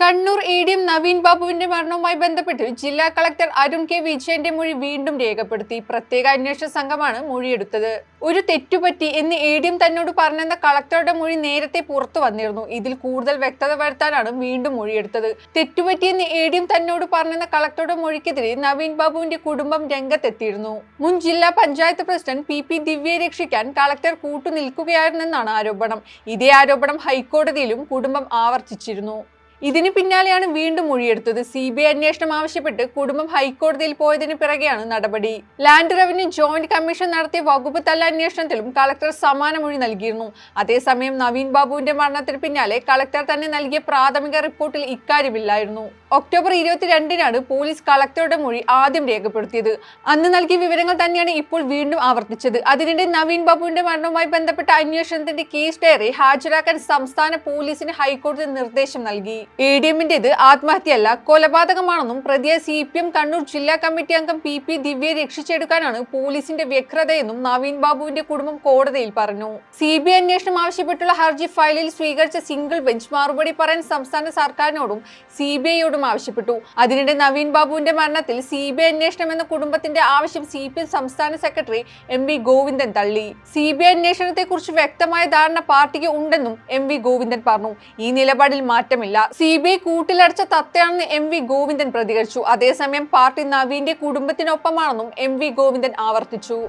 Kannur A D M Naveen ബാബുവിന്റെ മരണവുമായി ബന്ധപ്പെട്ട് ജില്ലാ കളക്ടർ അരുൺ കെ വിജയന്റെ മൊഴി വീണ്ടും രേഖപ്പെടുത്തി. പ്രത്യേക അന്വേഷണ സംഘമാണ് മൊഴിയെടുത്തത്. ഒരു തെറ്റുപറ്റി എന്ന് എ ഡി എം തന്നോട് പറഞ്ഞെന്ന കളക്ടറുടെ മൊഴി നേരത്തെ പുറത്തു വന്നിരുന്നു. ഇതിൽ കൂടുതൽ വ്യക്തത വരുത്താനാണ് വീണ്ടും മൊഴിയെടുത്തത്. തെറ്റുപറ്റിയെന്ന് എ ഡി എം തന്നോട് പറഞ്ഞെന്ന കളക്ടറുടെ മൊഴിക്കെതിരെ നവീൻ ബാബുവിന്റെ കുടുംബം രംഗത്തെത്തിയിരുന്നു. മുൻ ജില്ലാ പഞ്ചായത്ത് പ്രസിഡന്റ് പി പി ദിവ്യയെ രക്ഷിക്കാൻ കളക്ടർ കൂട്ടുനിൽക്കുകയായിരുന്നെന്നാണ് ആരോപണം. ഇതേ ആരോപണം ഹൈക്കോടതിയിലും കുടുംബം ആവർത്തിച്ചിരുന്നു. ഇതിന് പിന്നാലെയാണ് വീണ്ടും മൊഴിയെടുത്തത്. സി ബി ഐ അന്വേഷണം ആവശ്യപ്പെട്ട് കുടുംബം ഹൈക്കോടതിയിൽ പോയതിന് പിറകെയാണ് നടപടി. ലാൻഡ് റവന്യൂ ജോയിന്റ് കമ്മീഷൻ നടത്തിയ വകുപ്പ് തല അന്വേഷണത്തിലും കളക്ടർ സമാന മൊഴി നൽകിയിരുന്നു. അതേസമയം നവീൻ ബാബുവിന്റെ മരണത്തിന് പിന്നാലെ കളക്ടർ തന്നെ നൽകിയ പ്രാഥമിക റിപ്പോർട്ടിൽ ഇക്കാര്യമില്ലായിരുന്നു. ഒക്ടോബർ ഇരുപത്തിരണ്ടിനാണ് പോലീസ് കളക്ടറുടെ മൊഴി ആദ്യം രേഖപ്പെടുത്തിയത്. അന്ന് നൽകിയ വിവരങ്ങൾ തന്നെയാണ് ഇപ്പോൾ വീണ്ടും ആവർത്തിച്ചത്. അതിനിടെ നവീൻ ബാബുവിന്റെ മരണവുമായി ബന്ധപ്പെട്ട അന്വേഷണത്തിന്റെ കേസ് ഡയറി ഹാജരാക്കാൻ സംസ്ഥാന പോലീസിന് ഹൈക്കോടതി നിർദ്ദേശം നൽകി. എ ഡി എമ്മിന്റേത് ആത്മഹത്യയല്ല കൊലപാതകമാണെന്നും പ്രതിയെ സി പി എം കണ്ണൂർ ജില്ലാ കമ്മിറ്റി അംഗം പി പി ദിവ്യയെ രക്ഷിച്ചെടുക്കാനാണ് പോലീസിന്റെ വ്യഗ്രതയെന്നും നവീൻ ബാബുവിന്റെ കുടുംബം കോടതിയിൽ പറഞ്ഞു. സി ബി ഐ അന്വേഷണം ആവശ്യപ്പെട്ടുള്ള ഹർജി ഫയലിൽ സ്വീകരിച്ച സിംഗിൾ ബെഞ്ച് മറുപടി പറയാൻ സംസ്ഥാന സർക്കാരിനോടും സി ബി ഐയോടും ആവശ്യപ്പെട്ടു. അതിനിടെ നവീൻ ബാബുവിന്റെ മരണത്തിൽ സി ബി ഐ അന്വേഷണം എന്ന കുടുംബത്തിന്റെ ആവശ്യം സി പി എം സംസ്ഥാന സെക്രട്ടറി എം വി ഗോവിന്ദൻ തള്ളി. സി ബി ഐ അന്വേഷണത്തെക്കുറിച്ച് വ്യക്തമായ ധാരണ പാർട്ടിക്ക് ഉണ്ടെന്നും എം വി ഗോവിന്ദൻ പറഞ്ഞു. ഈ നിലപാടിൽ മാറ്റമില്ല. സി ബി ഐ കൂട്ടിലടച്ച തത്തയാണെന്ന് എം വി ഗോവിന്ദൻ പ്രതികരിച്ചു. അതേസമയം പാർട്ടി നവീന്റെ കുടുംബത്തിനൊപ്പമാണെന്നും എം വി ഗോവിന്ദൻ ആവർത്തിച്ചു.